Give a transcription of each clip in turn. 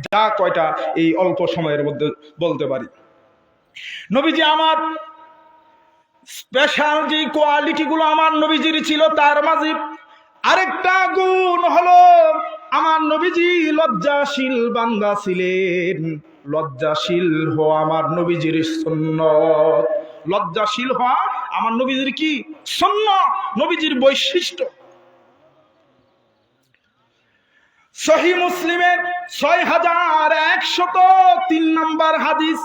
যা কয়টা এই অল্প সময়ের মধ্যে বলতে পারি। নবীজি আমার স্পেশাল যে কোয়ালিটি গুলো আমার নবীজির ছিল, তার মাঝে আরেকটা গুণ হলো, আমার নবীজি লজ্জাশীল বান্দা ছিলেন। লজ্জাশীল হওয়া আমার নবীজির সুন্নত। লজ্জাশীল হওয়া আমার নবীজির কি? সন্ন নবীজির বৈশিষ্ট্য। সহি মুসলিমের ছয় হাজার একশত তিন নম্বর হাদিস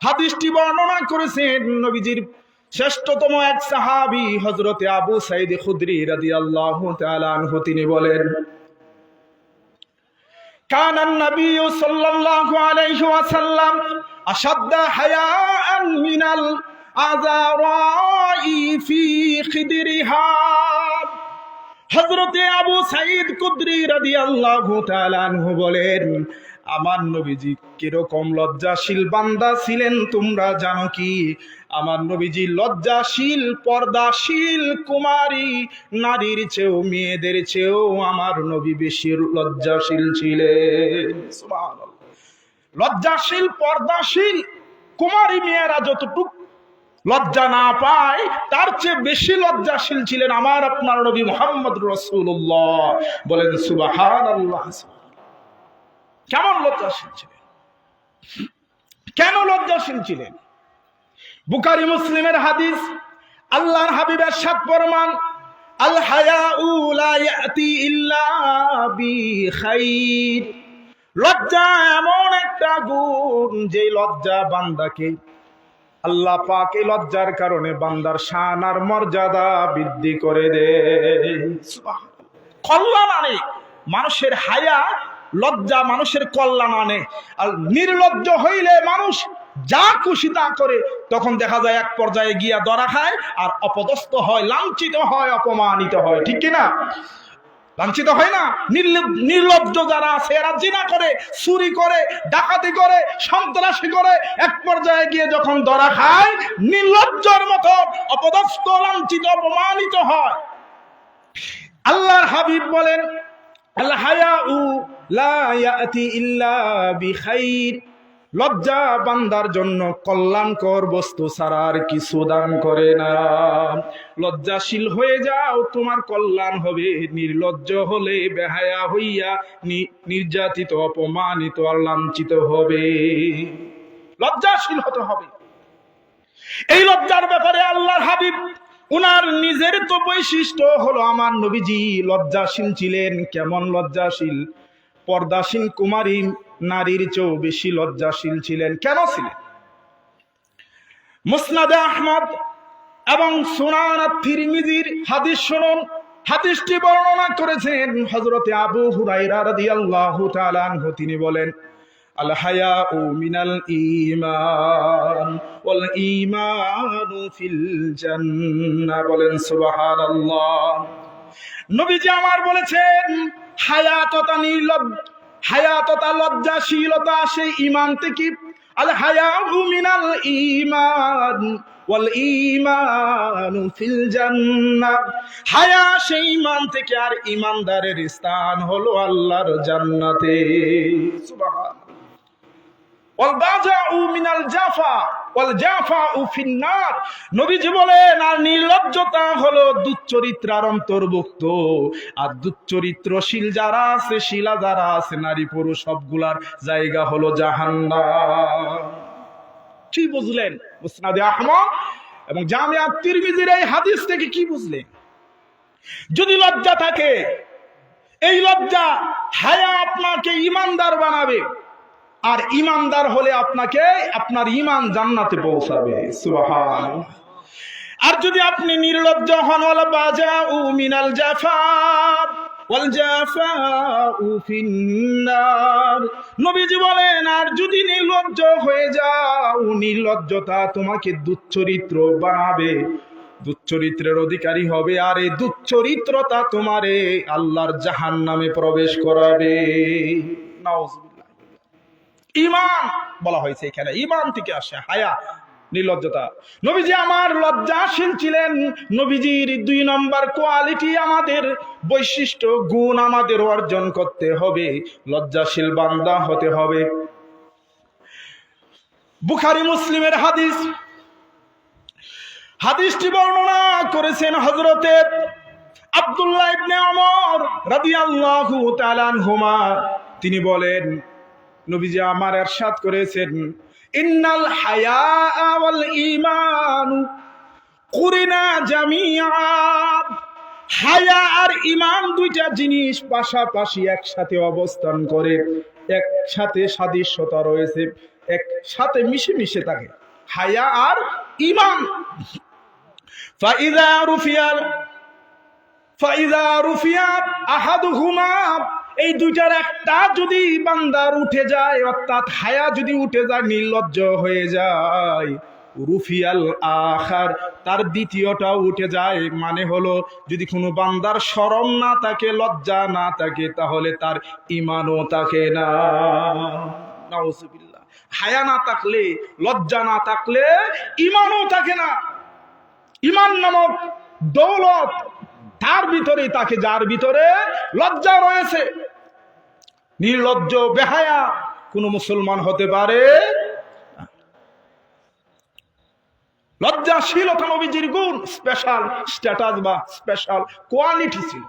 হাদিসটি বর্ণনা করেছেন নবীজির শ্রেষ্ঠতম এক সাহাবি হজরতে আবু সাইদ খুদরি রাদি আল্লাহ আনহু তিনি বলেন كان النبي صلى الله عليه وسلم أشد حياء من الأذراء في خدرها হজরতে আবু সাইদ কুদ্রি রাদি আল্লাহ বলেন, আমার নবীজি কীরকম লজ্জাশীল বান্দা ছিলেন তোমরা জানো কি? আমার নবীজি লজ্জাশীল, পর্দাশীল কুমারী, নারীর চেয়েও, মেয়েদের চেয়েও আমার নবী বেশি লজ্জাশীল ছিলেন। লজ্জাশীল, পর্দাশীল কুমারী, মেয়েরা যতটুক লজ্জা না পায়, তার চেয়ে বেশি লজ্জাশীল ছিলেন আমার আপনার নবী মোহাম্মদ রসুল্লাহ বলেন সুবাহান আল্লাহ কেমন লজ্জাশীল ছিলেন? কেন লজ্জাশীল ছিলেন? বুকারি মুসলিমের হাদিস, আল্লাহর হাবিবের সাত প্রমাণ আল হায়া উলা ইয়াতি বিখাইর লজ্জা এমন একটা গুণ যে লজ্জা বান্দাকে আল্লাহ পাক লজ্জার কারণে বান্দার শান আর মর্যাদা বৃদ্ধি করে দে কল্যাণ আনে, মানুষের হায়া, লজ্জা মানুষের কল্যাণ আনে। আর নির্লজ্জ হইলে মানুষ যা খুশি তা করে, তখন দেখা যায় এক পর্যায়ে গিয়া দরা খায় আর অপদস্থ হয়, লাঞ্ছিত হয়, অপমানিত হয়। ঠিক কিনা? লাঞ্ছিত হয় না। নির্লজ্জ যারা আছে, এরা জিনা করে, চুরি করে, ডাকাতি করে, সন্ত্রাসী করে, এক পর্যায়ে গিয়ে যখন ধরা খায়, নির্লজ্জর মতো অপদস্থ, লাঞ্ছিত, অপমানিত হয়। আল্লাহর হাবিব বলেন আল হায়াউ লা ইয়াতি ইল্লা বিখাইর। লজ্জা বান্দার জন্য কল্যাণকর বস্তু ছাড়া আর কিছু দান করে না। লজ্জাশীল হয়ে যাও, তোমার কল্যাণ হবে। নির্লজ্জ হলে বেহায়া হইয়া নির্যাতিত, অপমানিত আর লাঞ্ছিত হবে। লজ্জাশীল হতে হবে। এই লজ্জার ব্যাপারে আল্লাহর হাবিব, উনার নিজের তো বৈশিষ্ট্য হলো আমার নবীজি লজ্জাশীল ছিলেন। কেমন লজ্জাশীল? পর্দাসীন কুমারী নারীর চেয়েও বেশি লজ্জাশীল ছিলেন। কেন ছিলেন? মুসনাদে আহমদ এবং সুনান তিরমিজির হাদিস শুনুন, হাদিসটি বর্ণনা করেছেন হজরতে আবু হুরাইরা রাদিয়াল্লাহু তাআলা আনহু। তিনি বলেন আল হায়াউ মিনাল ঈমান, ওয়াল ঈমানু ফিল জান্নাহ। বলেন, সুবহানাল্লাহ। নবীজি আমার বলেছেন হায়াততা নির্লব হায়াততা লজ্জাশীলতা সেই ইমান থেকে। আল হায়াউ মিনাল ইমান ওয়াল ইমান ফিল জান্নাহ। হায়া সেই ইমান থেকে আর ইমানদারের স্থান হলো আল্লাহর জান্নাতে। সুবহান ওয়াল বাজাউ মিনাল জাফা ওয়াল জাফাউ ফিন্নার নবীজি বলেন, আর নির্লজ্জতা হলো দুচ্চরিত্রার অন্তর্ভুক্ত। আর দুচ্চরিত্রশীল যারা আছে, শিলা যারা আছে, নারী পুরুষ সবগুলার জায়গা হলো জাহান্নাম। কি বুঝলেন মুসনাদে আহমদ? এবং জামিয়া তিরমিজির এই হাদিস থেকে কি বুঝলেন? যদি লজ্জা থাকে, এই লজ্জা হায়া আপনাকে ইমানদার বানাবে। আর ইমানদার হলে আপনাকে আপনার ইমান জান্নাতে পৌঁছাবে। সুবহান আর যদি আপনি নির্লজ্জ হন ওয়ালা মিনাল জাফার ওয়াল জাফাউ ফিন্নার। নবীজি বলেন, আর যদি নির্লজ্জ হয়ে যাও, নির্লজ্জতা তোমাকে দুচ্চরিত্র বানাবে। দুচ্চরিত্রের অধিকারী হবে, আর এই দুচ্চরিত্রতা তোমারে আল্লাহর জাহান নামে প্রবেশ করাবে। ইমান বলা হয়েছে এখানে। ইমান থেকে আসে, হায়া, নির্লজ্জতা। নবীজি আমার লজ্জাশীল ছিলেন। নবীজির দুই নম্বর কোয়ালিটি আমাদের, বৈশিষ্ট্য, গুণ আমাদের অর্জন করতে হবে। লজ্জাশীল বান্দা হতে হবে। বুখারি মুসলিমের হাদিস। হাদিসটি বর্ণনা করেছেন হজরতে আব্দুল্লাহ ইবনে ওমর রাদিয়াল্লাহু তাআলা আনহুমা। তিনি বলেন নবীজি আমার এরশাদ করেছেন, ইন্নাল হায়া ওয়াল ঈমান কুরিনা জামিআ। হায়া আর ইমান দুইটা জিনিস পাশাপাশি একসাথে অবস্থান করে, একসাথে সাদৃশ্যতা রয়েছে, একসাথে মিশে মিশে থাকে। হায়া আর ইমান ফাইদা রুফিয়াল ফাইদা রুফিয়াত আহাদুহুমা। এই দুইটার একটা যদি বান্দার উঠে যায়, অর্থাৎ হায়া যদি উঠে যায়, নির্লজ্জ হয়ে যায়। রুফিয়াল আখার, তার দ্বিতীয়টাও উঠে যায় মানে হলো, যদি কোনো বান্দার শরম না থাকে, লজ্জা না থাকে, তাহলে তার ইমানও থাকে না। হায়া না থাকলে, লজ্জা না থাকলে ইমানও থাকে না। ইমান নামক দৌলত তার ভিতরে তাকে, যার ভিতরে লজ্জা রয়েছে। নির্লজ্জ, বেহায়া, কোন মুসলমান হতে পারে গুণ স্পেশাল স্ট্যাটাস বা স্পেশাল কোয়ালিটি ছিল।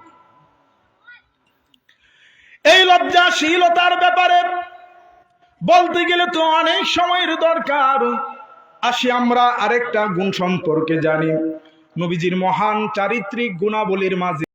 এই লজ্জাশীলতার ব্যাপারে বলতে গেলে তো অনেক সময়ের দরকার। আসি আমরা আরেকটা গুণ সম্পর্কে জানি। নবীজির মহান চারিত্রিক গুণাবলীর মাঝে